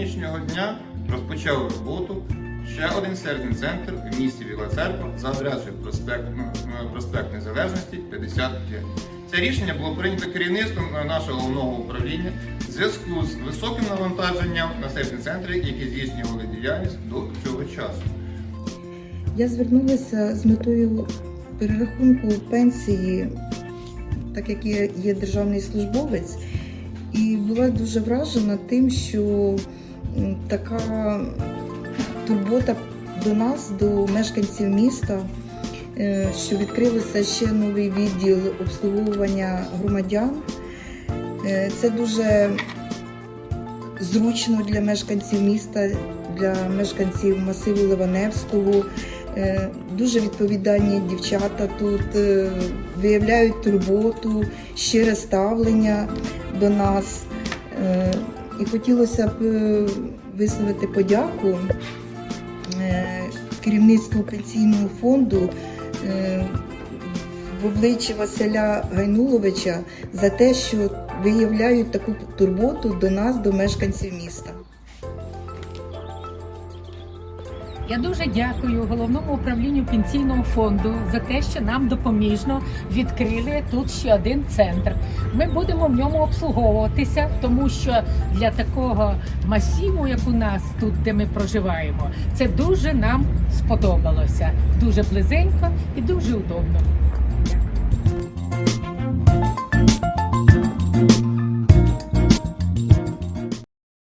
сьогоднішнього дня розпочав роботу ще один сервісний центр в місті Біла Церква за адресою проспект, ну, е, проспект Незалежності 55. Це рішення було прийнято керівництвом е, нашого головного управління в зв'язку з високим навантаженням на сервісні центри, які здійснювали діяльність до цього часу. Я звернулася з метою перерахунку пенсії, так як я є державний службовець, і була дуже вражена тим, що така турбота до нас, до мешканців міста, е, що відкрився ще новий відділ обслуговування громадян. Е, Це дуже зручно для мешканців міста, для мешканців масиву Ливаневського. Е, Дуже відповідальні дівчата тут виявляють турботу, щире ставлення до нас. І хотілося б е, висловити подяку е, керівництву пенсійного фонду е, в обличчі Василя Гайнуловича за те, що виявляють таку турботу до нас, до мешканців міста. Я дуже дякую головному управлінню пенсійного фонду за те, що нам допоміжно відкрили тут ще один центр. Ми будемо в ньому обслуговуватися, тому що для такого масиву, як у нас тут, де ми проживаємо, це дуже нам сподобалося. Дуже близенько і дуже удобно.